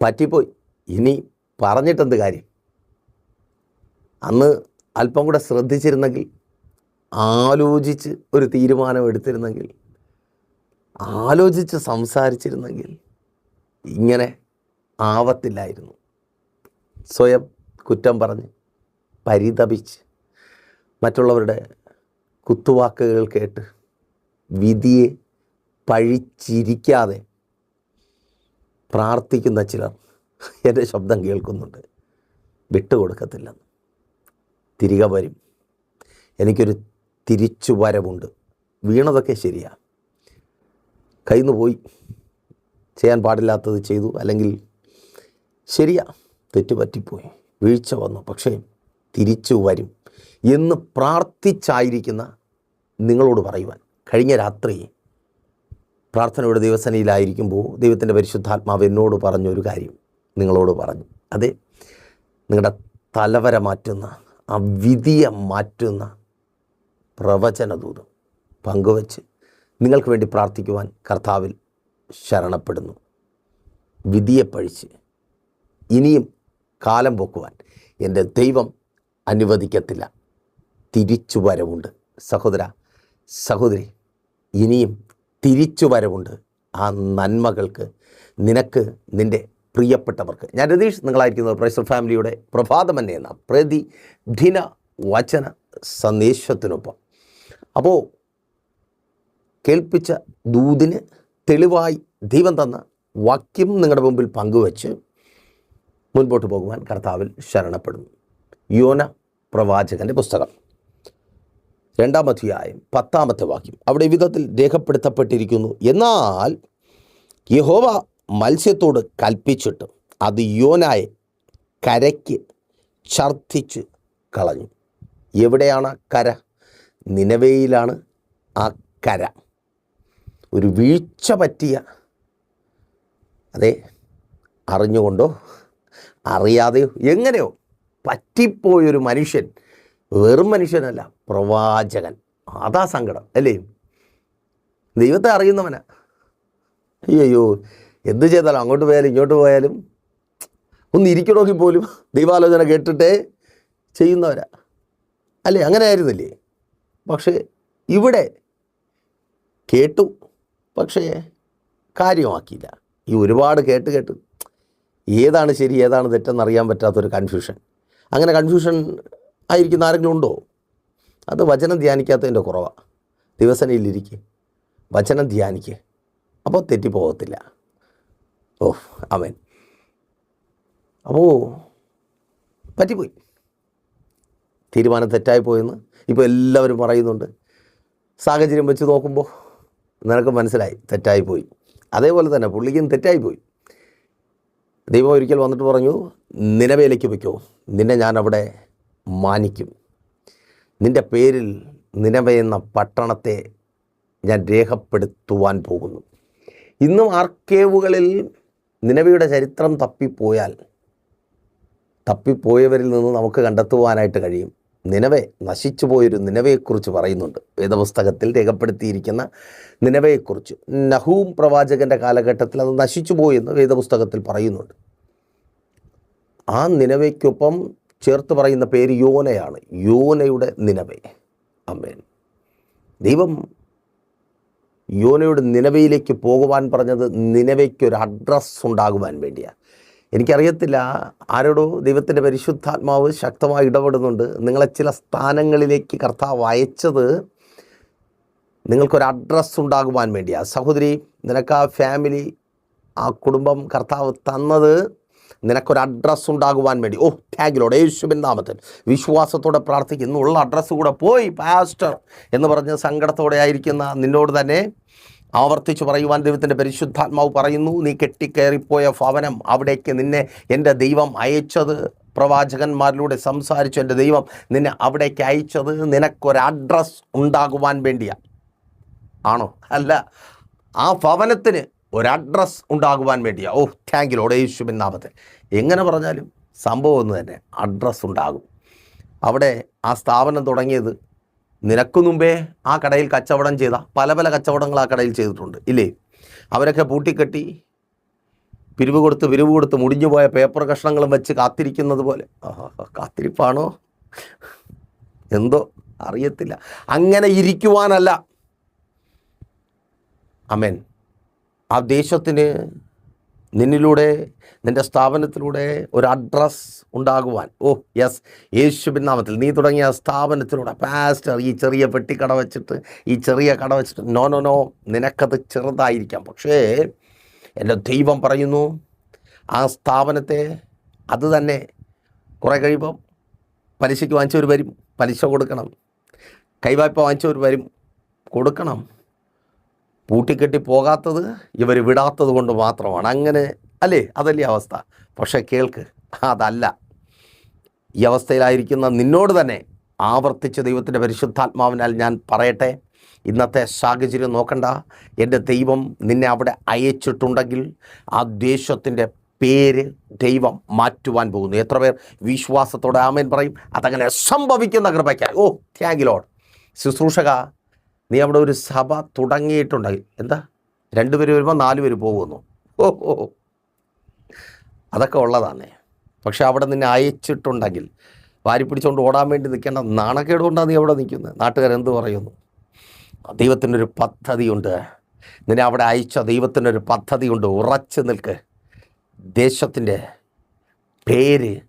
പറ്റിപ്പോയി. ഇനി പറഞ്ഞിട്ടെന്ത് കാര്യം? അന്ന് അല്പം കൂടെ ശ്രദ്ധിച്ചിരുന്നെങ്കിൽ ആലോചിച്ച് ഒരു തീരുമാനം എടുത്തിരുന്നെങ്കിൽ ആലോചിച്ച് സംസാരിച്ചിരുന്നെങ്കിൽ ഇങ്ങനെ ആവത്തില്ലായിരുന്നു സ്വയം കുറ്റം പറഞ്ഞ് പരിതപിച്ച് മറ്റുള്ളവരുടെ കുത്തുവാക്കുകൾ കേട്ട് വിധിയെ പഴിച്ചിരിക്കാതെ പ്രാർത്ഥിക്കുന്ന ചിലർ എന്റെ ശബ്ദം കേൾക്കുന്നുണ്ട്. വിട്ടുകൊടുക്കത്തില്ലെന്ന് തിരികെ വരും. എനിക്കൊരു തിരിച്ചു വരവുണ്ട് വീണതൊക്കെ ശരിയാണ് കയ്യിൽ പോയി. ചെയ്യാൻ പാടില്ലാത്തത് ചെയ്തു. അല്ലെങ്കിൽ ശരിയാ. തെറ്റ് പറ്റിപ്പോയി വീഴ്ച വന്നു. പക്ഷേ തിരിച്ചു വരും എന്ന് പ്രാർത്ഥിച്ചായിരിക്കുന്ന നിങ്ങളോട് പറയുവാൻ കഴിഞ്ഞ രാത്രി പ്രാർത്ഥനയുടെ ദിവസനയിലായിരിക്കുമ്പോൾ ദൈവത്തിന്റെ പരിശുദ്ധാത്മാവ് എന്നോട് പറഞ്ഞൊരു കാര്യം നിങ്ങളോട് പറഞ്ഞു. അതെ നിങ്ങളുടെ തലവര മാറ്റുന്ന ആ വിധിയെ മാറ്റുന്ന പ്രവചനദൂതം പങ്കുവച്ച് നിങ്ങൾക്ക് വേണ്ടി പ്രാർത്ഥിക്കുവാൻ കർത്താവിൽ ശരണപ്പെടുന്നു. വിധിയെ പഴിച്ച് ഇനിയും കാലം പൊക്കുവാൻ എന്റെ ദൈവം അനുവദിക്കത്തില്ല. തിരിച്ചു വരവുണ്ട് സഹോദര സഹോദരി ഇനിയും തിരിച്ചു വരവുണ്ട് ആ നന്മകൾക്ക് നിനക്ക് നിന്റെ പ്രിയപ്പെട്ടവർക്ക്. ഞാൻ രതീഷ് നിങ്ങളായിരിക്കുന്നത് പ്രൈസർ ഫാമിലിയുടെ പ്രഭാതമന്നെ എന്ന പ്രതിദിന വചന സന്ദേശത്തിനൊപ്പം. അപ്പോൾ കേൾപ്പിച്ച ദൂതിന് തെളിവായി ദൈവം തന്ന വാക്യം നിങ്ങളുടെ മുമ്പിൽ പങ്കുവച്ച് മുൻപോട്ട് പോകുവാൻ കർത്താവിൽ ശരണപ്പെടുന്നു. യോന പ്രവാചകന്റെ പുസ്തകം. രണ്ടാം അധ്യായം പത്താമത്തെ വാക്യം. അവിടെ വിധത്തിൽ രേഖപ്പെടുത്തപ്പെട്ടിരിക്കുന്നു. എന്നാൽ യഹോവ മത്സ്യത്തോട് കൽപ്പിച്ചിട്ട് അത് യോനായെ കരയ്ക്ക് ഛർദ്ദിച്ച് കളഞ്ഞു. എവിടെയാണ് കര? നിലവയിലാണ് ആ കര. ഒരു വീഴ്ച പറ്റിയ അതെ അറിഞ്ഞുകൊണ്ടോ അറിയാതെയോ എങ്ങനെയോ പറ്റിപ്പോയൊരു മനുഷ്യൻ വെറും മനുഷ്യനല്ല പ്രവാചകൻ. അതാ സങ്കടം അല്ലേ? ദൈവത്തെ അറിയുന്നവനാ. അയ്യോ എന്ത് ചെയ്താലും അങ്ങോട്ട് പോയാലും ഇങ്ങോട്ട് പോയാലും ഒന്ന് ഇരിക്കണമെങ്കിൽ പോലും ദൈവാലോചന കേട്ടിട്ടേ ചെയ്യുന്നവരാ. അല്ലേ? അങ്ങനെ ആയിരുന്നില്ലേ പക്ഷേ ഇവിടെ കേട്ടു പക്ഷേ കാര്യമാക്കിയില്ല. ഈ ഒരുപാട് കേട്ട് കേട്ട് ഏതാണ് ശരി ഏതാണ് തെറ്റെന്ന് അറിയാൻ പറ്റാത്തൊരു കൺഫ്യൂഷൻ അങ്ങനെ കൺഫ്യൂഷൻ ആയിരിക്കുന്ന ആരെങ്കിലും ഉണ്ടോ? അത് വചനം ധ്യാനിക്കാത്തതിന്റെ കുറവാണ് ദിവസനയിലിരിക്കുക വചനം ധ്യാനിക്കുക അപ്പോൾ തെറ്റിപ്പോകത്തില്ല. ഓ അവൻ അപ്പോൾ പറ്റിപ്പോയി. തീരുമാനം തെറ്റായി പോയെന്ന് ഇപ്പോൾ എല്ലാവരും പറയുന്നുണ്ട്. സാഹചര്യം വെച്ച് നോക്കുമ്പോൾ നിനക്ക് മനസ്സിലായി തെറ്റായിപ്പോയി. അതേപോലെ തന്നെ പുള്ളിക്കും തെറ്റായിപ്പോയി. ദൈവം ഒരിക്കൽ വന്നിട്ട് പറഞ്ഞു നിലവേലയ്ക്ക് വയ്ക്കോ. നിന്നെ ഞാൻ അവിടെ മാനിക്കും. നിന്റെ പേരിൽ നിലവയുന്ന പട്ടണത്തെ ഞാൻ രേഖപ്പെടുത്തുവാൻ പോകുന്നു. ഇന്നും ആർക്കേവുകളിൽ നിലവയുടെ ചരിത്രം തപ്പിപ്പോയാൽ തപ്പിപ്പോയവരിൽ നിന്ന് നമുക്ക് കണ്ടെത്തുവാനായിട്ട് കഴിയും. നിലവെ നശിച്ചു പോയൊരു നിലവയെക്കുറിച്ച് പറയുന്നുണ്ട്. വേദപുസ്തകത്തിൽ രേഖപ്പെടുത്തിയിരിക്കുന്ന നിലവയെക്കുറിച്ച്. നഹൂം പ്രവാചകന്റെ കാലഘട്ടത്തിൽ അത് നശിച്ചു പോയെന്ന് വേദപുസ്തകത്തിൽ പറയുന്നുണ്ട്. ആ നിലവയ്ക്കൊപ്പം ചേർത്ത് പറയുന്ന പേര് യോനയാണ്. യോനയുടെ നിലവേ അമ്മേൻ ദൈവം യോനയുടെ നിലവയിലേക്ക് പോകുവാൻ പറഞ്ഞത് നിലവയ്ക്കൊരു അഡ്രസ്സ് ഉണ്ടാകുവാൻ വേണ്ടിയാണ് എനിക്കറിയത്തില്ല ആരോടോ ദൈവത്തിന്റെ പരിശുദ്ധാത്മാവ് ശക്തമായി ഇടപെടുന്നുണ്ട്. നിങ്ങളെ ചില സ്ഥാനങ്ങളിലേക്ക് കർത്താവ് അയച്ചത് നിങ്ങൾക്കൊരു അഡ്രസ്സ് ഉണ്ടാകുവാൻ വേണ്ടിയാണ് സഹോദരി നിനക്ക് ആ ഫാമിലി ആ കുടുംബം കർത്താവ് തന്നത് നിനക്കൊരു അഡ്രസ്സ് ഉണ്ടാകുവാൻ വേണ്ടി. ഓ താങ്ക് ലോഡ് യേശുബിൻ നാമത്തിൽ വിശ്വാസത്തോടെ പ്രാർത്ഥിക്കുന്നു. ഉള്ള അഡ്രസ്സ് കൂടെ പോയി പാസ്റ്റർ എന്ന് പറഞ്ഞ് സങ്കടത്തോടെ ആയിരിക്കുന്ന നിന്നോട് തന്നെ ആവർത്തിച്ച് പറയുവാൻ ദൈവത്തിന്റെ പരിശുദ്ധാത്മാവ് പറയുന്നു. നീ കെട്ടിക്കയറിപ്പോയ ഭവനം അവിടേക്ക് നിന്നെ എന്റെ ദൈവം അയച്ചത്. പ്രവാചകന്മാരിലൂടെ സംസാരിച്ചു എന്റെ ദൈവം നിന്നെ അവിടേക്ക് അയച്ചത് നിനക്കൊരു അഡ്രസ്സ് ഉണ്ടാകുവാൻ വേണ്ടിയാണ് ആണോ? അല്ല ആ ഭവനത്തിന് ഒരു അഡ്രസ്സ് ഉണ്ടാകുവാൻ വേണ്ടിയാ. ഓ താങ്ക് യു ലോഡ് യേശുവിൻ നാമത്തെ എങ്ങനെ പറഞ്ഞാലും സംഭവം ഒന്ന് തന്നെ അഡ്രസ്സ് ഉണ്ടാകും. അവിടെ ആ സ്ഥാപനം തുടങ്ങിയത് നിനക്കു മുമ്പേ ആ കടയിൽ കച്ചവടം ചെയ്ത പല പല കച്ചവടങ്ങൾ ആ കടയിൽ ചെയ്തിട്ടുണ്ട് ഇല്ലേ? അവരൊക്കെ പൂട്ടിക്കെട്ടി പിരിവ് കൊടുത്ത് പിരിവ് കൊടുത്ത് മുടിഞ്ഞു പോയ പേപ്പർ കഷ്ണങ്ങളും വെച്ച് കാത്തിരിക്കുന്നത് പോലെ. കാത്തിരിപ്പാണോ? എന്തോ അറിയത്തില്ല. അങ്ങനെ ഇരിക്കുവാനല്ല. അമേൻ. ആ ദേശത്തിന് നിന്നിലൂടെ നിന്റെ സ്ഥാപനത്തിലൂടെ ഒരു അഡ്രസ് ഉണ്ടാകുവാൻ. ഓ യെസ് യേശുവിൻ നാമത്തിൽ. നീ തുടങ്ങിയ സ്ഥാപനത്തിലൂടെ. പാസ്റ്റർ ഈ ചെറിയ പെട്ടിക്കട വെച്ചിട്ട് ഈ ചെറിയ കട വെച്ചിട്ട് നോ നോ നോ നിനക്കത് ചെറുതായിരിക്കാം. പക്ഷേ എന്റെ ദൈവം പറയുന്നു ആ സ്ഥാപനത്തെ അത് തന്നെ കുറേ കഴിയുമ്പം പലിശയ്ക്ക് വാങ്ങിച്ചവർ വരും. പലിശ കൊടുക്കണം. കൈവായ്പ വാങ്ങിച്ചവർ വരും. കൊടുക്കണം. പൂട്ടിക്കെട്ടി പോകാത്തത് ഇവർ വിടാത്തത് കൊണ്ട് മാത്രമാണ്. അങ്ങനെ അല്ലേ? അതല്ലേ അവസ്ഥ. പക്ഷേ കേൾക്ക് അതല്ല. ഈ അവസ്ഥയിലായിരിക്കുന്ന നിന്നോട് തന്നെ ആവർത്തിച്ച് ദൈവത്തിന്റെ പരിശുദ്ധാത്മാവിനാൽ ഞാൻ പറയട്ടെ. ഇന്നത്തെ സാഹചര്യം നോക്കണ്ട. എന്റെ ദൈവം നിന്നെ അവിടെ അയച്ചിട്ടുണ്ടെങ്കിൽ ആ ദേശത്തിന്റെ പേര് ദൈവം മാറ്റുവാൻ പോകുന്നു. എത്ര പേർ വിശ്വാസത്തോടെ ആമേൻ പറയും? അതങ്ങനെ സംഭവിക്കുന്ന കൃപയ്ക്കായി. ഓ താങ്ക് ലോഡ് ശുശ്രൂഷക നീ അവിടെ ഒരു സഭ തുടങ്ങിയിട്ടുണ്ടായി എന്താ? രണ്ടുപേര് വരുമ്പോൾ നാല് പേര് പോകുന്നു ഓ ഓ. അതൊക്കെ ഉള്ളതാണ് പക്ഷെ അവിടെ നിന്നെ അയച്ചിട്ടുണ്ടെങ്കിൽ വാരി പിടിച്ചുകൊണ്ട് ഓടാൻ വേണ്ടി നിൽക്കേണ്ട നാണക്കേട് കൊണ്ടാണ് നീ അവിടെ നിൽക്കുന്നത് നാട്ടുകാരെന്ത് പറയുന്നു? ദൈവത്തിനൊരു പദ്ധതിയുണ്ട്. നിന്നെ അവിടെ അയച്ച ദൈവത്തിനൊരു പദ്ധതിയുണ്ട്. ഉറച്ചു നിൽക്ക്. ദേശത്തിന്റെ പേര്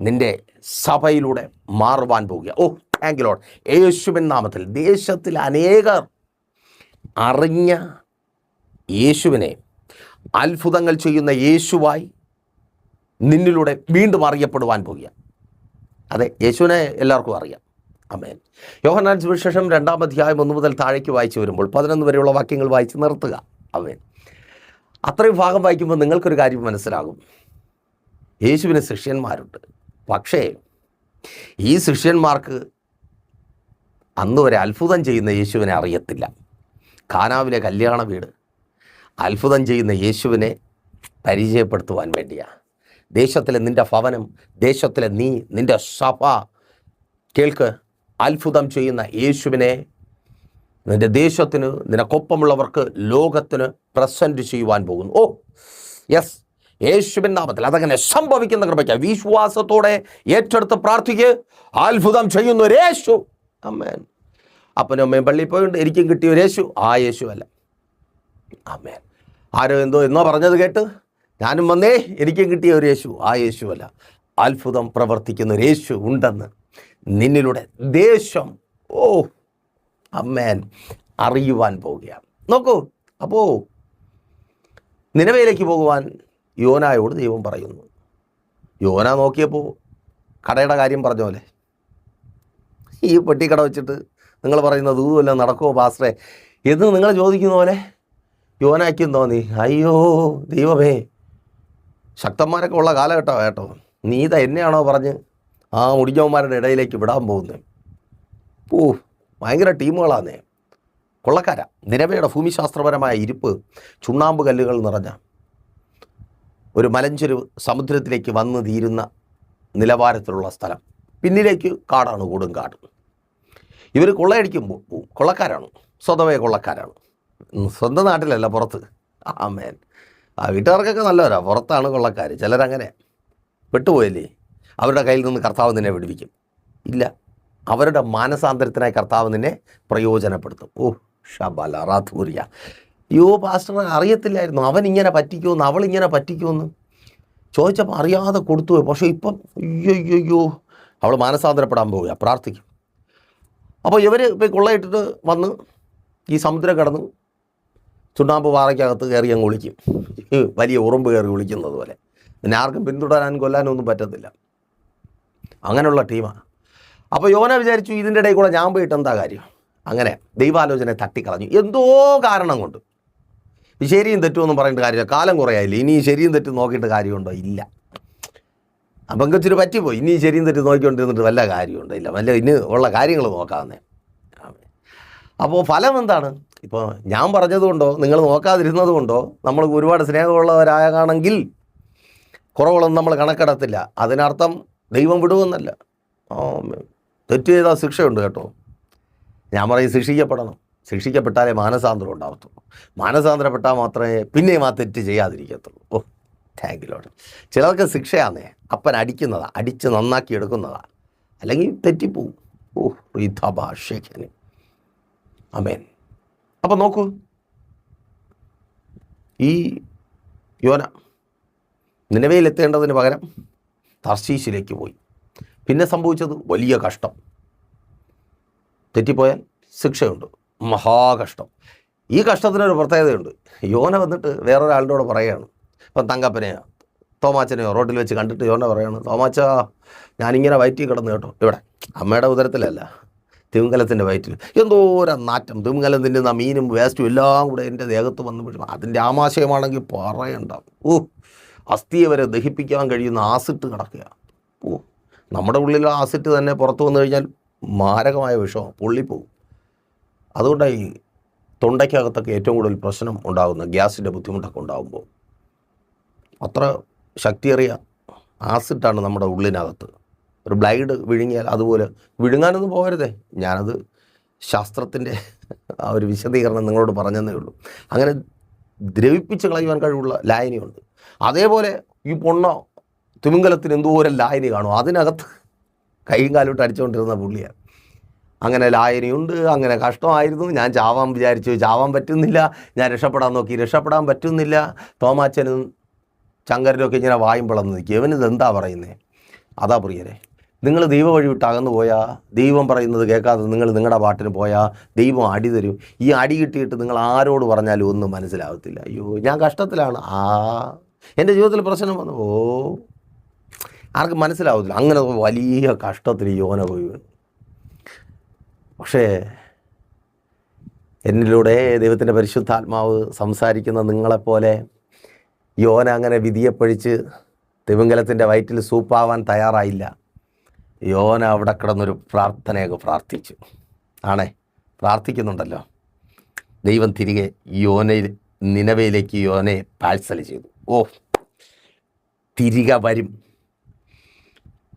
നിന്റെ സഭയിലൂടെ മാറുവാൻ പോവുക. ഓ താങ്ക് ലോഡ് യേശുവിൻ നാമത്തിൽ ദേശത്തിൽ അനേകർ അറിഞ്ഞ യേശുവിനെ അത്ഭുതങ്ങൾ ചെയ്യുന്ന യേശുവായി നിന്നിലൂടെ വീണ്ടും അറിയപ്പെടുവാൻ പോകുക അതെ യേശുവിനെ എല്ലാവർക്കും അറിയാം. അമേൻ യോഹനാൻ സുവിശേഷം രണ്ടാം അധ്യായം ഒന്ന് മുതൽ താഴേക്ക് വായിച്ചു വരുമ്പോൾ പതിനൊന്ന് വരെയുള്ള വാക്യങ്ങൾ വായിച്ച് നിർത്തുക. അമേൻ അത്രയും ഭാഗം വായിക്കുമ്പോൾ നിങ്ങൾക്കൊരു കാര്യം മനസ്സിലാകും. യേശുവിന് ശിഷ്യന്മാരുണ്ട്. പക്ഷേ ഈ ശിഷ്യന്മാർക്ക് അന്ന് വരെ അത്ഭുതം ചെയ്യുന്ന യേശുവിനെ അറിയത്തില്ല. കാനാവിലെ കല്യാണ വീട്. അത്ഭുതം ചെയ്യുന്ന യേശുവിനെ പരിചയപ്പെടുത്തുവാൻ വേണ്ടിയാണ് ദേശത്തിലെ നിന്റെ ഭവനം ദേശത്തിലെ നീ നിന്റെ സഭ. കേൾക്ക് അത്ഭുതം ചെയ്യുന്ന യേശുവിനെ നിന്റെ ദേശത്തിന് നിനക്കൊപ്പമുള്ളവർക്ക് ലോകത്തിന് പ്രസന്റ് ചെയ്യുവാൻ പോകുന്നു. ഓ യെസ് യേശുവിൻ നാമത്തിൽ അതങ്ങനെ സംഭവിക്കുന്ന കൃപയ്ക്ക്. വിശ്വാസത്തോടെ ഏറ്റെടുത്ത് പ്രാർത്ഥിക്കുക അത്ഭുതം ചെയ്യുന്ന യേശു അമ്മേൻ അപ്പനും അമ്മയും പള്ളിയിൽ പോയിട്ടുണ്ട്. എനിക്കും കിട്ടിയ ഒരു യേശു ആ യേശു അല്ല അമ്മേൻ ആരോ എന്തോ എന്നോ പറഞ്ഞത് കേട്ട് ഞാനും വന്നേ എനിക്കും കിട്ടിയ ഒരു യേശു ആ യേശു അല്ല അത്ഭുതം പ്രവർത്തിക്കുന്ന ഒരു യേശു ഉണ്ടെന്ന് നിന്നിലൂടെ ദേശം ഓ അമ്മേൻ അറിയുവാൻ പോവുകയാണ്. നോക്കൂ അപ്പോൾ നിലവയിലേക്ക് പോകുവാൻ യോനായോട് ദൈവം പറയുന്നു. യോന നോക്കിയപ്പോൾ കടയുടെ കാര്യം പറഞ്ഞ പോലെ ഈ പെട്ടിക്കട വെച്ചിട്ട് നിങ്ങൾ പറയുന്നത് ഇതുമല്ല നടക്കുമോ പാസ്റ്ററെ? എന്ന് നിങ്ങൾ ചോദിക്കുന്ന പോലെ യോനാക്കിയും തോന്നി? അയ്യോ ദൈവമേ. ശക്തന്മാരൊക്കെ ഉള്ള കാലഘട്ടമാണ് കേട്ടോ. നീ എന്നെയാണോ പറഞ്ഞ് ആ മുടിഞ്ഞവന്മാരുടെ ഇടയിലേക്ക് വിടാൻ പോകുന്നത്? ഓ ഭയങ്കര ടീമുകളാന്നേ. കൊള്ളക്കാര. നിരവയുടെ ഭൂമിശാസ്ത്രപരമായ ഇരിപ്പ് ചുണ്ണാമ്പ് കല്ലുകൾ നിറഞ്ഞ ഒരു മലഞ്ചെരുവ് സമുദ്രത്തിലേക്ക് വന്നു തീരുന്ന നിലവാരത്തിലുള്ള സ്ഥലം. പിന്നിലേക്ക് കാടാണ് കൂടും കാട്. ഇവർ കൊള്ളയടിക്കുമ്പോൾ പോവും. കൊള്ളക്കാരാണ്. സ്വതവേ കൊള്ളക്കാരാണ്. സ്വന്തം നാട്ടിലല്ല പുറത്ത്. ആ മേൻ ആ വീട്ടുകാർക്കൊക്കെ നല്ലവരാ. പുറത്താണ് കൊള്ളക്കാർ ചിലരങ്ങനെ പെട്ടുപോയല്ലേ? അവരുടെ കയ്യിൽ നിന്ന് കർത്താവ് നിന്നെ വിടുവിക്കും. ഇല്ല. അവരുടെ മാനസാന്തരത്തിനായി കർത്താവ് നിന്നെ പ്രയോജനപ്പെടുത്തും. ഓ ഷബല റാത്തൂരിയ യോ പാസ്റ്റർ അറിയത്തില്ലായിരുന്നു. അവൻ ഇങ്ങനെ പറ്റിക്കുമെന്ന് അവളിങ്ങനെ പറ്റിക്കുമെന്ന്. ചോദിച്ചപ്പോൾ അറിയാതെ കൊടുത്തു പക്ഷേ ഇപ്പം അയ്യോ അയ്യോ അവൾ മാനസാന്തരപ്പെടാൻ പോവുക പ്രാർത്ഥിക്കും. അപ്പോൾ ഇവർ ഇപ്പോൾ കൊള്ളയിട്ടിട്ട് വന്ന് ഈ സമുദ്രം കടന്ന് ചുണ്ണാമ്പ് പാറയ്ക്കകത്ത് കയറി അങ്ങ് ഒളിക്കും. വലിയ ഉറുമ്പ് കയറി ഒളിക്കുന്നത് പോലെ. പിന്നെ ആർക്കും പിന്തുടരാനും കൊല്ലാനും ഒന്നും പറ്റത്തില്ല. അങ്ങനെയുള്ള ടീമാണ്. അപ്പോൾ യോന വിചാരിച്ചു ഇതിന്റെ ഇടയിൽ കൂടെ ഞാൻ പോയിട്ട് എന്താ കാര്യം? അങ്ങനെ ദൈവാലോചന തട്ടിക്കളഞ്ഞു. എന്തോ കാരണം കൊണ്ട്. ശരിയും തെറ്റുമെന്നും പറഞ്ഞിട്ട് കാര്യമില്ല. കാലം കുറയായില്ല? ഇനി ശരിയും തെറ്റും നോക്കിയിട്ട് കാര്യമുണ്ടോ? ഇല്ല. അപ്പം കൊച്ചിന് പറ്റിപ്പോയി. ഇനി ശരി ശരിയും തെറ്റി നോക്കിക്കൊണ്ടിരുന്നിട്ട് വല്ല കാര്യമുണ്ടല്ല വല്ല ഇനി ഉള്ള കാര്യങ്ങൾ നോക്കാമെന്നേ അപ്പോൾ ഫലം എന്താണ്? ഇപ്പോൾ ഞാൻ പറഞ്ഞതുകൊണ്ടോ നിങ്ങൾ നോക്കാതിരുന്നത് കൊണ്ടോ നമ്മൾ ഒരുപാട് സ്നേഹമുള്ളവരാകാണെങ്കിൽ കുറവുകളൊന്നും നമ്മൾ കണക്കെടുത്തില്ല. അതിനർത്ഥം ദൈവം വിടുമെന്നല്ല. തെറ്റ് ചെയ്താൽ ശിക്ഷയുണ്ട് കേട്ടോ. ഞാൻ പറയും ശിക്ഷിക്കപ്പെടണം. ശിക്ഷിക്കപ്പെട്ടാലേ മാനസാന്തരം ഉണ്ടാവത്തുള്ളൂ. മാനസാന്തരപ്പെട്ടാൽ മാത്രമേ പിന്നെയും ആ തെറ്റ് ചെയ്യാതിരിക്കത്തുള്ളൂ. ഓ. താങ്ക് യു ലോഡ് ചിലർക്ക് ശിക്ഷയാന്നേ. അപ്പൻ അടിക്കുന്നതാ അടിച്ച് നന്നാക്കി എടുക്കുന്നതാ. അല്ലെങ്കിൽ തെറ്റിപ്പോവും. ഓ റീതാഭാഷേഖന് അമേൻ അപ്പം നോക്കൂ. ഈ യോന നിലവിലെത്തേണ്ടതിന് പകരം തർശീശിലേക്ക് പോയി. പിന്നെ സംഭവിച്ചത് വലിയ കഷ്ടം. തെറ്റിപ്പോയാൽ ശിക്ഷയുണ്ട്. മഹാകഷ്ടം. ഈ കഷ്ടത്തിനൊരു പ്രത്യേകതയുണ്ട്. യോന വന്നിട്ട് വേറൊരാളുടെ കൂടെ പറയുകയാണ്. ഇപ്പം തങ്കപ്പനെയോ തോമാച്ചനെയോ റോഡിൽ വെച്ച് കണ്ടിട്ട് യോന പറയാണ് തോമാച്ച ഞാനിങ്ങനെ വയറ്റിൽ കിടന്നു കേട്ടോ ഇവിടെ. അമ്മയുടെ ഉദരത്തിലല്ല തിമിങ്കലത്തിന്റെ വയറ്റിൽ. എന്തോരം നാറ്റം തിമിങ്കലം തിന്നുന്ന മീനും വേസ്റ്റും എല്ലാം കൂടെ എന്റെ ദേഹത്ത് വന്ന് വീഴും അതിന്റെ ആമാശയമാണെങ്കിൽ പറയണ്ട. ഓ അസ്ഥിയെ വരെ ദഹിപ്പിക്കാൻ കഴിയുന്ന ആസിട്ട് കിടക്കുക ഓ നമ്മുടെ ഉള്ളിൽ ആസിഡ് തന്നെ പുറത്തു വന്നു കഴിഞ്ഞാൽ മാരകമായ വിഷമം പൊള്ളിപ്പോവും അതുകൊണ്ടാണ് ഈ തൊണ്ടയ്ക്കകത്തൊക്കെ ഏറ്റവും കൂടുതൽ പ്രശ്നം ഉണ്ടാകുന്ന ഗ്യാസിന്റെ ബുദ്ധിമുട്ടൊക്കെ ഉണ്ടാകുമ്പോൾ. അത്ര ശക്തിയേറിയ ആസിഡാണ് നമ്മുടെ ഉള്ളിനകത്ത്. ഒരു ബ്ലൈഡ് വിഴുങ്ങിയാൽ അതുപോലെ വിഴുങ്ങാനൊന്നും പോകരുതേ. ഞാനത് ശാസ്ത്രത്തിന്റെ ആ ഒരു വിശദീകരണം നിങ്ങളോട് പറഞ്ഞതേ ഉള്ളൂ. അങ്ങനെ ദ്രവിപ്പിച്ച് കളയുവാൻ കഴിവുള്ള ലായനിയുണ്ട്. അതേപോലെ ഈ പൊണ്ണ തിമിംഗലത്തിന് എന്തോരം ലായനി കാണും. അതിനകത്ത് കൈയും കാലോട്ട് അടിച്ചുകൊണ്ടിരുന്ന പുള്ളിയാണ്. അങ്ങനെ ലായനിയുണ്ട് അങ്ങനെ കഷ്ടമായിരുന്നു. ഞാൻ ചാവാൻ വിചാരിച്ചു. ചാവാൻ പറ്റുന്നില്ല. ഞാൻ രക്ഷപ്പെടാൻ നോക്കി. രക്ഷപ്പെടാൻ പറ്റുന്നില്ല. തോമാച്ചനും ചങ്കരനൊക്കെ ഇങ്ങനെ വായും പിളർന്ന് നിൽക്കും. ഇവനിത് എന്താ പറയുന്നത് അതാ പ്രിയരെ നിങ്ങൾ ദൈവ വഴി വിട്ട് അകന്നു പോയാൽ ദൈവം പറയുന്നത് കേൾക്കാതെ നിങ്ങൾ നിങ്ങളുടെ പാട്ടിന് പോയാൽ ദൈവം അടി തരും. ഈ അടി കിട്ടിയിട്ട് നിങ്ങൾ ആരോട് പറഞ്ഞാലും ഒന്നും മനസ്സിലാവത്തില്ല. അയ്യോ ഞാൻ കഷ്ടത്തിലാണ്. ആ എന്റെ ജീവിതത്തിൽ പ്രശ്നം വന്നു. ഓ ആർക്കും മനസ്സിലാവത്തില്ല. അങ്ങനെ വലിയ കഷ്ടത്തിൽ യോന പോയി. പക്ഷേ എന്നിലൂടെ ദൈവത്തിന്റെ പരിശുദ്ധാത്മാവ് സംസാരിക്കുന്ന നിങ്ങളെപ്പോലെ യോന അങ്ങനെ വിധിയെപ്പഴിച്ച് തിമിംഗലത്തിന്റെ വയറ്റിൽ സൂപ്പാവാൻ തയ്യാറായില്ല. യോന അവിടെ കിടന്നൊരു പ്രാർത്ഥനയൊക്കെ പ്രാർത്ഥിച്ചു. ആണേ പ്രാർത്ഥിക്കുന്നുണ്ടല്ലോ. ദൈവം തിരികെ യോനയിൽ നിലവയിലേക്ക് യോനയെ പാഴ്സൽ ചെയ്തു. ഓ തിരികെ വരും.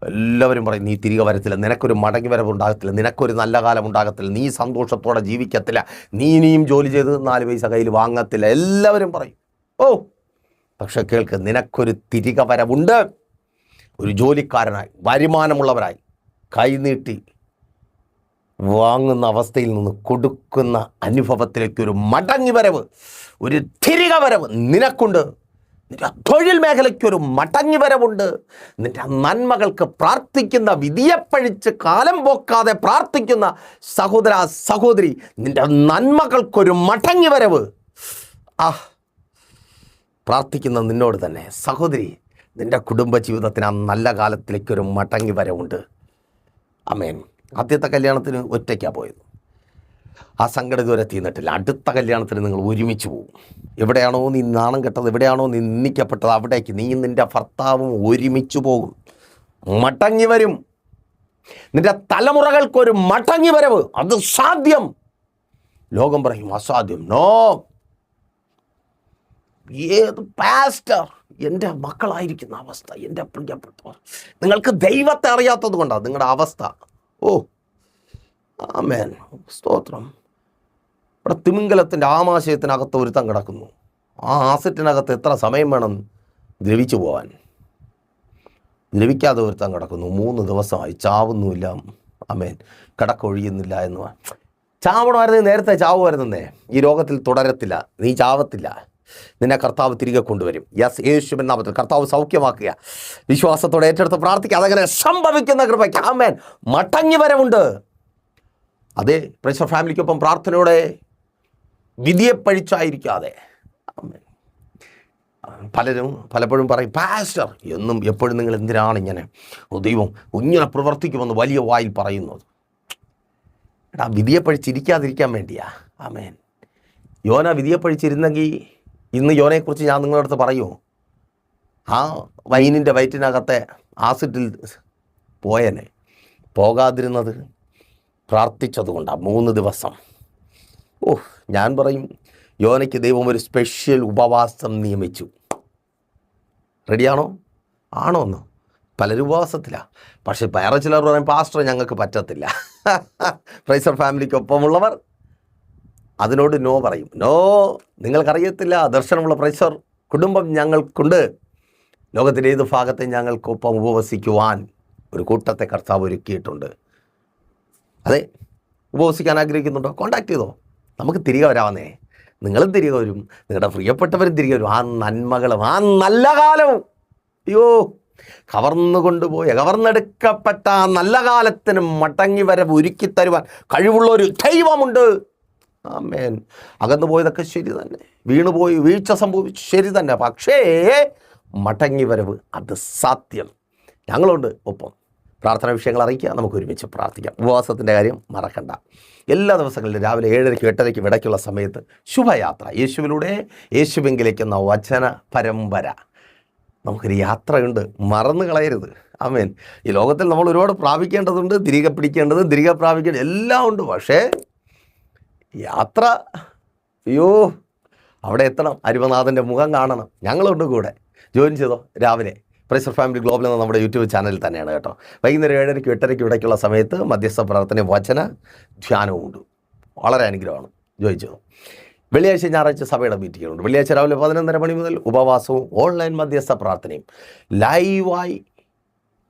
എല്ലാവരും പറയും നീ തിരികെ വരത്തില്ല. നിനക്കൊരു മടങ്ങി വരവ് ഉണ്ടാകത്തില്ല. നിനക്കൊരു നല്ല കാലം ഉണ്ടാകത്തില്ല. നീ സന്തോഷത്തോടെ ജീവിക്കത്തില്ല. നീ ഇനിയും ജോലി ചെയ്ത് നാല് പൈസ കയ്യിൽ വാങ്ങത്തില്ല. എല്ലാവരും പറയും. ഓ പക്ഷെ കേൾക്ക് നിനക്കൊരു തിരികെ വരവുണ്ട് ഒരു ജോലിക്കാരനായി വരുമാനമുള്ളവരായി കൈനീട്ടി വാങ്ങുന്ന അവസ്ഥയിൽ നിന്ന് കൊടുക്കുന്ന അനുഭവത്തിലേക്ക് ഒരു മടങ്ങി വരവ് ഒരു തിരികെ വരവ് നിനക്കുണ്ട്. നിന്റെ തൊഴിൽ മേഖലയ്ക്ക് ഒരു മടങ്ങി വരവുണ്ട് നിന്റെ നന്മകൾക്ക് പ്രാർത്ഥിക്കുന്ന വിധിയെപ്പഴിച്ച് കാലം പോക്കാതെ പ്രാർത്ഥിക്കുന്ന സഹോദര സഹോദരി നിന്റെ നന്മകൾക്കൊരു മടങ്ങി വരവ് ആ പ്രാർത്ഥിക്കുന്ന നിന്നോട് തന്നെ സഹോദരി നിന്റെ കുടുംബജീവിതത്തിന് ആ നല്ല കാലത്തിലേക്കൊരു മടങ്ങി വരവുണ്ട്. അമേൻ ആദ്യത്തെ കല്യാണത്തിന് ഒറ്റയ്ക്കാണ് പോയത്. ആ സങ്കട ദൂരെ തീർന്നിട്ടില്ല. അടുത്ത കല്യാണത്തിന് നിങ്ങൾ ഒരുമിച്ച് പോകും എവിടെയാണോ നീ നാണം കെട്ടത് എവിടെയാണോ നീ നിന്ദിക്കപ്പെട്ടത് അവിടേക്ക് നീ നിന്റെ ഭർത്താവും ഒരുമിച്ച് പോകും. മടങ്ങി വരും. നിന്റെ തലമുറകൾക്കൊരു മടങ്ങി വരവ്. അത് സാധ്യം. ലോകം പറയും അസാധ്യം. നോ. ഏത് പാസ്റ്റർ എന്റെ മക്കളായിരിക്കുന്ന അവസ്ഥ എന്റെ പ്രിയപ്പെട്ടവർ നിങ്ങൾക്ക് ദൈവത്തെ അറിയാത്തത് കൊണ്ടാണ് നിങ്ങളുടെ അവസ്ഥ. ഓ ആമേൻ. സ്തോത്രം. ഇവിടെ തിമിംഗലത്തിന്റെ ആമാശയത്തിനകത്ത് ഒരുത്തം കിടക്കുന്നു. ആ ആസറ്റിനകത്ത് എത്ര സമയം വേണം ദ്രവിച്ചു പോകാൻ ദ്രവിക്കാതെ ഒരുത്തം കിടക്കുന്നു. മൂന്ന് ദിവസമായി ചാവുന്നുമില്ല. ആമേൻ. കിടക്കൊഴിയുന്നില്ല എന്ന്. ചാവണമായിരുന്നെങ്കിൽ നേരത്തെ ചാവുമായിരുന്നേ ഈ രോഗത്തിൽ തുടരത്തില്ല. നീ ചാവത്തില്ല. നിന്നെ കർത്താവ് തിരികെ കൊണ്ടുവരും. യെസ് യേശുവിൻ നാമത്തിൽ കർത്താവ് സൗഖ്യമാക്കുക. വിശ്വാസത്തോടെ ഏറ്റെടുത്ത് പ്രാർത്ഥിക്കുക. അതങ്ങനെ സംഭവിക്കുന്ന കൃപയ്ക്ക്. ആമേൻ മടങ്ങി വരവുണ്ട്. അതെ പ്രഷർ ഫാമിലിക്കൊപ്പം പ്രാർത്ഥനയോടെ വിധിയെ പഴിച്ചായിരിക്കാതെ. ആമേൻ. പലരും പലപ്പോഴും പറയും പാസ്റ്റർ എന്നും എപ്പോഴും നിങ്ങൾ എന്തിനാണ് ഇങ്ങനെ? ദൈവം ഇങ്ങനെ പ്രവർത്തിക്കുമെന്ന് വലിയ വായിൽ പറയുന്നത് എടാ വിധിയെ പഴിച്ചിരിക്കാതിരിക്കാൻ വേണ്ടിയാ. ആമേൻ യോന വിധിയെ പഴിച്ചിരുന്നെങ്കിൽ ഇന്ന് യോനയെക്കുറിച്ച് ഞാൻ നിങ്ങളുടെ അടുത്ത് പറയുമോ ആ വൈനിന്റെ വയറ്റിനകത്തെ ആസിഡിൽ പോയനെ പോകാതിരുന്നത് പ്രാർത്ഥിച്ചതുകൊണ്ടാണ് മൂന്ന് ദിവസം. ഓ ഞാൻ പറയും യോനയ്ക്ക് ദൈവം ഒരു സ്പെഷ്യൽ ഉപവാസം നിയമിച്ചു. റെഡിയാണോ? ആണോ ഒന്ന് പലരും ഉപവാസത്തിലാണ് പക്ഷേ വേറെ ചിലർ പറയും പാസ്റ്റർ ഞങ്ങൾക്ക് പറ്റത്തില്ല. പ്രൈസർ ഫാമിലിക്കൊപ്പമുള്ളവർ അതിനോട് നോ പറയും. നോ നിങ്ങൾക്കറിയത്തില്ല ദർശനമുള്ള പ്രഷർ കുടുംബം ഞങ്ങൾക്കുണ്ട്. ലോകത്തിന്റെ ഏത് ഭാഗത്തെ ഞങ്ങൾക്കൊപ്പം ഉപവസിക്കുവാൻ ഒരു കൂട്ടത്തെ കർത്താവ് ഒരുക്കിയിട്ടുണ്ട്. അതെ ഉപവസിക്കാൻ ആഗ്രഹിക്കുന്നുണ്ടോ? കോണ്ടാക്ട് ചെയ്തോ? നമുക്ക് തിരികെ വരാവുന്നേ നിങ്ങളും തിരികെ വരും. നിങ്ങളുടെ പ്രിയപ്പെട്ടവരും തിരികെ വരും. ആ നന്മകളും ആ നല്ല കാലവും. അയ്യോ കവർന്നു കൊണ്ടുപോയ കവർന്നെടുക്കപ്പെട്ട ആ നല്ല കാലത്തിന് മടങ്ങി വരവ് ഒരുക്കി തരുവാൻ കഴിവുള്ള ഒരു ദൈവമുണ്ട്. ആമേൻ. അകന്നു പോയതൊക്കെ ശരി തന്നെ. വീണുപോയി വീഴ്ച സംഭവിച്ചു ശരി തന്നെ. പക്ഷേ മടങ്ങി വരവ് അത് സാധ്യം. ഞങ്ങളുണ്ട്. ഒപ്പം പ്രാർത്ഥന വിഷയങ്ങൾ അറിയിക്കുക നമുക്ക് ഒരുമിച്ച് പ്രാർത്ഥിക്കാം. ഉപവാസത്തിന്റെ കാര്യം മറക്കണ്ട. എല്ലാ ദിവസങ്ങളിലും രാവിലെ ഏഴരയ്ക്ക് എട്ടരയ്ക്ക് ഇടയ്ക്കുള്ള സമയത്ത് ശുഭയാത്ര. യേശുവിലൂടെ യേശുവെങ്കിലേക്ക് എന്ന വചന പരമ്പര. നമുക്കൊരു യാത്രയുണ്ട്. മറന്നു കളയരുത്. ആമേൻ. ഈ ലോകത്തിൽ നമ്മൾ ഒരുപാട് പ്രാപിക്കേണ്ടതുണ്ട്. തിരികെ പിടിക്കേണ്ടത് തിരികെ പ്രാപിക്കേണ്ടത് എല്ലാം ഉണ്ട്. പക്ഷേ യാത്ര? അയ്യോ അവിടെ എത്തണം. അരുമനാഥന്റെ മുഖം കാണണം. ഞങ്ങളുണ്ട് കൂടെ. ജോയിൻ ചെയ്തോ രാവിലെ. പ്രൈസർ ഫാമിലി ഗ്ലോബൽ എന്ന നമ്മുടെ യൂട്യൂബ് ചാനലിൽ തന്നെയാണ് കേട്ടോ. വൈകുന്നേരം ഏഴരയ്ക്കും എട്ടരയ്ക്കും ഇടയ്ക്കുള്ള സമയത്ത് മധ്യസ്ഥ പ്രാർത്ഥന വചന ധ്യാനവും ഉണ്ട്. വളരെ അനുഗ്രഹമാണ്. ചെയ്തു. വെള്ളിയാഴ്ച ഞായറാഴ്ച സഭയുടെ മീറ്റിങ്ങുണ്ട് വെള്ളിയാഴ്ച രാവിലെ പതിനൊന്നര മണി മുതൽ ഉപവാസവും ഓൺലൈൻ മധ്യസ്ഥ പ്രാർത്ഥനയും. ലൈവായി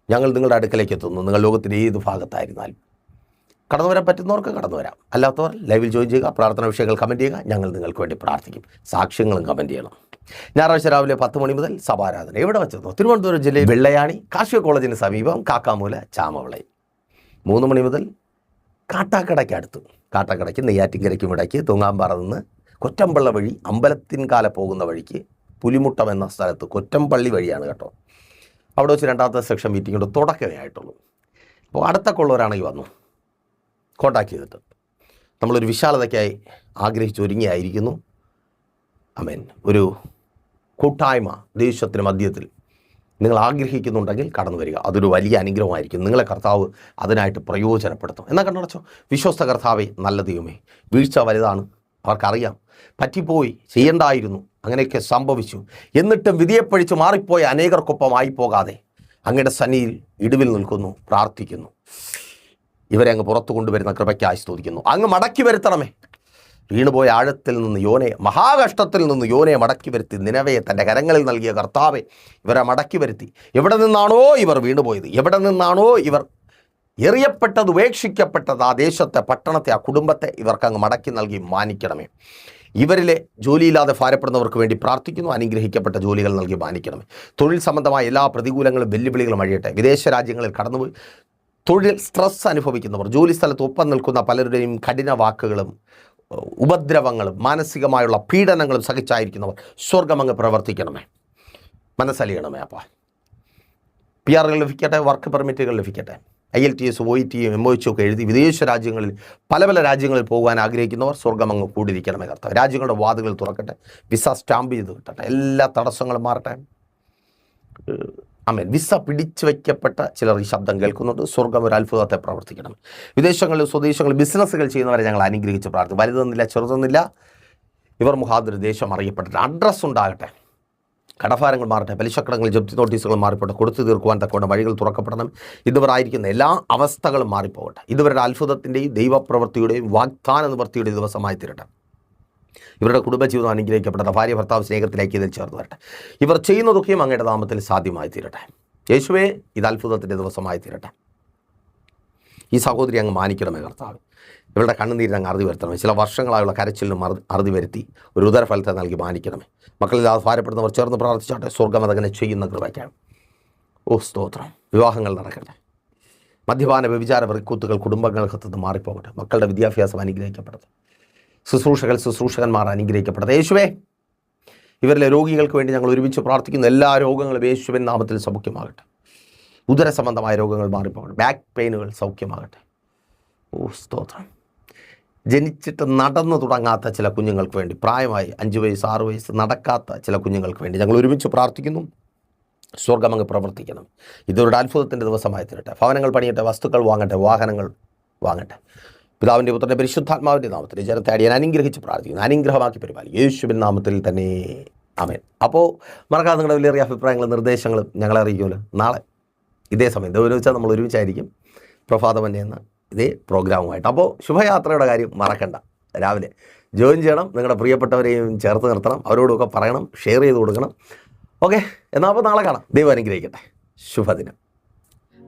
ഞങ്ങൾ നിങ്ങളുടെ അടുക്കലേക്ക് എത്തുന്നു. നിങ്ങൾ ലോകത്തിന്റെ ഏത് ഭാഗത്തായിരുന്നാലും. കടന്നു വരാൻ പറ്റുന്നവർക്ക് കടന്നു വരാം. അല്ലാത്തവർ ലൈവിൽ ജോയിൻ ചെയ്യുക പ്രാർത്ഥന വിഷയങ്ങൾ കമന്റ് ചെയ്യുക ഞങ്ങൾ നിങ്ങൾക്ക് വേണ്ടി പ്രാർത്ഥിക്കും. സാക്ഷ്യങ്ങളും കമന്റ് ചെയ്യണം. ഞായറാഴ്ച രാവിലെ പത്ത് മണി മുതൽ സഭാരാധന. എവിടെ വെച്ചെന്നോ? തിരുവനന്തപുരം ജില്ലയിൽ വെള്ളയാണി കാർഷിക കോളേജിന് സമീപം കാക്കാമൂല ചാമവിളയിൽ മൂന്ന് മണി മുതൽ കാട്ടാക്കടയ്ക്ക് അടുത്ത്. കാട്ടാക്കടയ്ക്ക് നെയ്യാറ്റിങ്കരയ്ക്കും ഇടയ്ക്ക് തൂങ്ങാമ്പാറ നിന്ന് കൊറ്റമ്പള്ള വഴി അമ്പലത്തിൻകാല പോകുന്ന വഴിക്ക് പുലിമുട്ടം എന്ന സ്ഥലത്ത് കൊറ്റമ്പള്ളി വഴിയാണ് കേട്ടോ. അവിടെ വെച്ച് രണ്ടാമത്തെ സെക്ഷൻ മീറ്റിംഗ് തുടക്കമേ ആയിട്ടുള്ളൂ. അപ്പോൾ അടുത്തൊക്കെ ഉള്ളവരാണെങ്കിൽ വന്നു? കോണ്ടാക്ട് ചെയ്തിട്ട് നമ്മളൊരു വിശാലതയ്ക്കായി ആഗ്രഹിച്ച് ഒരുങ്ങിയായിരിക്കുന്നു അമേൻ. ഒരു കൂട്ടായ്മ ദേശത്തിന് മധ്യത്തിൽ നിങ്ങൾ ആഗ്രഹിക്കുന്നുണ്ടെങ്കിൽ കടന്നു വരിക അതൊരു വലിയ അനുഗ്രഹമായിരിക്കും. നിങ്ങളെ കർത്താവ് അതിനായിട്ട് പ്രയോജനപ്പെടുത്തും. എന്നാൽ കണ്ടടച്ചോ വിശ്വസ്ത കർത്താവെ നല്ല ദൈവമേ വീഴ്ച വലുതാണ്. അവർക്കറിയാം. പറ്റിപ്പോയി ചെയ്യണ്ടായിരുന്നു. അങ്ങനെയൊക്കെ സംഭവിച്ചു. എന്നിട്ടും വിധിയെപ്പഴിച്ച് മാറിപ്പോയ അനേകർക്കൊപ്പമായി പോകാതെ അങ്ങയുടെ സന്നിയിൽ ഇടിവിൽ നിൽക്കുന്നു പ്രാർത്ഥിക്കുന്നു. ഇവരെ അങ്ങ് പുറത്തു കൊണ്ടുവരുന്ന കൃപയ്ക്കായി സ്തുതിക്കുന്നു. അങ്ങ് മടക്കി വരുത്തണമേ. വീണുപോയ ആഴത്തിൽ നിന്ന് യോനെ മഹാകഷ്ടത്തിൽ നിന്ന് യോനെ മടക്കി വരുത്തി. നിലവയെ തന്റെ കരങ്ങളിൽ നൽകിയ കർത്താവെ ഇവരെ മടക്കി വരുത്തി. എവിടെ നിന്നാണോ ഇവർ വീണുപോയത്? എവിടെ നിന്നാണോ ഇവർ എറിയപ്പെട്ടത് ഉപേക്ഷിക്കപ്പെട്ടത്? ആ ദേശത്തെ പട്ടണത്തെ ആ കുടുംബത്തെ ഇവർക്ക് അങ്ങ് മടക്കി നൽകി മാനിക്കണമേ. ഇവരിലെ ജോലിയില്ലാതെ ഭാരപ്പെടുന്നവർക്ക് വേണ്ടി പ്രാർത്ഥിക്കുന്നു. അനുഗ്രഹിക്കപ്പെട്ട ജോലികൾ നൽകി മാനിക്കണമേ. തൊഴിൽ സംബന്ധമായ എല്ലാ പ്രതികൂലങ്ങളും വെല്ലുവിളികളും അഴിയട്ടെ. വിദേശ രാജ്യങ്ങളിൽ കടന്നുപോയി തൊഴിൽ സ്ട്രെസ് അനുഭവിക്കുന്നവർ ജോലി സ്ഥലത്ത് ഒപ്പം നിൽക്കുന്ന പലരുടെയും കഠിന വാക്കുകളും ഉപദ്രവങ്ങളും മാനസികമായുള്ള പീഡനങ്ങളും സഹിച്ചായിരിക്കുന്നവർ സ്വർഗമങ്ങ് പ്രവർത്തിക്കണമേ. മനസ്സലിയണമേ അപ്പോൾ പി ആറുകൾ ലഭിക്കട്ടെ വർക്ക് പെർമിറ്റുകൾ ലഭിക്കട്ടെ. I L T S O E T M O H ഒക്കെ എഴുതി വിദേശ രാജ്യങ്ങളിൽ പല പല രാജ്യങ്ങളിൽ പോകാൻ ആഗ്രഹിക്കുന്നവർ സ്വർഗമങ്ങ് കൂടിയിരിക്കണമേ കർത്താവ്. രാജ്യങ്ങളുടെ വാദങ്ങൾ തുറക്കട്ടെ വിസ സ്റ്റാമ്പ് ചെയ്ത് കിട്ടട്ടെ എല്ലാ തടസ്സങ്ങളും മാറട്ടെ. അമേൻ. വിസ പിടിച്ചു വയ്ക്കപ്പെട്ട ചിലർ ഈ ശബ്ദം കേൾക്കുന്നുണ്ട്. സ്വർഗം ഒരു അത്ഭുതത്തെ പ്രവർത്തിക്കണം. വിദേശങ്ങളിൽ സ്വദേശങ്ങളിൽ ബിസിനസ്സുകൾ ചെയ്യുന്നവരെ ഞങ്ങൾ അനുഗ്രഹിച്ച് പ്രാർത്ഥിക്കും. വലുതെന്നില്ല ചെറുതെന്നില്ല. ഇവർ മുഖാന്തര ദേശം അറിയപ്പെട്ടിട്ട് അഡ്രസ്സ് ഉണ്ടാകട്ടെ. കടഫാരങ്ങൾ മാറട്ടെ. പലിശക്കടങ്ങൾ ജപ്തി നോട്ടീസുകൾ മാറിപ്പോട്ടെ. കൊടുത്തു തീർക്കുവാൻ തക്കവണ്ണം വഴികൾ തുറക്കപ്പെടണം. ഇതുവരായിരിക്കുന്ന എല്ലാ അവസ്ഥകളും മാറിപ്പോകട്ടെ. ഇതുവരുടെ അത്ഭുതത്തിന്റെയും ദൈവപ്രവൃത്തിയുടെയും വാഗ്ദാന നിവൃത്തിയുടെയും ദിവസമായി തീരട്ടെ. ഇവരുടെ കുടുംബജീവിതം അനുഗ്രഹിക്കപ്പെടട്ടെ ഭാര്യ ഭർത്താവ് സ്നേഹത്തിലേക്ക് ഇതിൽ ചേർന്ന് വരട്ടെ. ഇവർ ചെയ്യുന്നതൊക്കെയും അങ്ങയുടെ നാമത്തിൽ സാധ്യമായി തീരട്ടെ. യേശുവേ ഇത് അത്ഭുതത്തിന്റെ ദിവസമായി തീരട്ടെ. ഈ സഹോദരി അങ്ങ് മാനിക്കണമേ കർത്താവ്. ഇവരുടെ കണ്ണുനീരിന് അങ്ങ് അറുതി വരുത്തണമേ. ചില വർഷങ്ങളായുള്ള കരച്ചിലിനും അറുതി വരുത്തി ഒരു ഉദരഫലത്തെ നൽകി മാനിക്കണമേ. മക്കളില്ലാതെ ഭാരപ്പെടുന്നവർ ചേർന്ന് പ്രാർത്ഥിച്ചാട്ടെ സ്വർഗം അതങ്ങനെ ചെയ്യുന്ന കൃപയ്ക്കാണ് ഓ സ്തോത്രം. വിവാഹങ്ങൾ നടക്കട്ടെ. മദ്യപാന വ്യഭിചാര വൃക്കൂത്തുകൾ കുടുംബങ്ങൾക്കത്തുനിന്ന് മാറിപ്പോകട്ടെ. മക്കളുടെ വിദ്യാഭ്യാസം അനുഗ്രഹിക്കപ്പെടട്ടെ ശുശ്രൂഷകൾ ശുശ്രൂഷകന്മാർ അനുഗ്രഹിക്കപ്പെടട്ടെ. യേശുവേ ഇവരിലെ രോഗികൾക്ക് വേണ്ടി ഞങ്ങൾ ഒരുമിച്ച് പ്രാർത്ഥിക്കുന്ന. എല്ലാ രോഗങ്ങളും യേശുവൻ നാമത്തിൽ സൗഖ്യമാകട്ടെ. ഉദര സംബന്ധമായ രോഗങ്ങൾ മാറിപ്പോകട്ടെ. ബാക്ക് പെയിനുകൾ സൗഖ്യമാകട്ടെ. ഓ സ്തോത്രം. ജനിച്ചിട്ട് നടന്നു തുടങ്ങാത്ത ചില കുഞ്ഞുങ്ങൾക്ക് വേണ്ടി പ്രായമായി അഞ്ച് വയസ്സ് ആറ് വയസ്സ് നടക്കാത്ത ചില കുഞ്ഞുങ്ങൾക്ക് വേണ്ടി ഞങ്ങൾ ഒരുമിച്ച് പ്രാർത്ഥിക്കുന്നു. സ്വർഗമങ്ങ് പ്രവർത്തിക്കണം. ഇതൊരു അത്ഭുതത്തിന്റെ ദിവസമായി തീരട്ടെ. ഭവനങ്ങൾ പണിയട്ടെ വസ്തുക്കൾ വാങ്ങട്ടെ വാഹനങ്ങൾ വാങ്ങട്ടെ. പിതാവിന്റെ പുത്രന്റെ പരിശുദ്ധാത്മാവിന്റെ നാമത്തിൽ ജനത്തെ അടിയാൻ അനുഗ്രഹിച്ച് പ്രാർത്ഥിക്കുന്നു. അനുഗ്രഹമാക്കി പരിപാലി യേശുവിൻ നാമത്തിൽ തന്നെ അമേൻ അപ്പോൾ മറക്കാതെ നിങ്ങളുടെ വലിയ അഭിപ്രായങ്ങളും നിർദ്ദേശങ്ങളും ഞങ്ങളെ അറിയിക്കുമല്ലോ. നാളെ ഇതേ സമയം. വെച്ചാൽ നമ്മൾ ഒരുമിച്ചായിരിക്കും. പ്രഭാതമന്യ എന്ന ഇതേ പ്രോഗ്രാമുമായിട്ട്. അപ്പോൾ ശുഭയാത്രയുടെ കാര്യം മറക്കണ്ട. രാവിലെ ജോയിൻ ചെയ്യണം. നിങ്ങളുടെ പ്രിയപ്പെട്ടവരെയും ചേർത്ത് നിർത്തണം. അവരോടൊക്കെ പറയണം. ഷെയർ ചെയ്ത് കൊടുക്കണം. ഓക്കെ എന്നാൽ അപ്പോൾ നാളെ കാണാം. ദൈവം അനുഗ്രഹിക്കട്ടെ. ശുഭദിനം.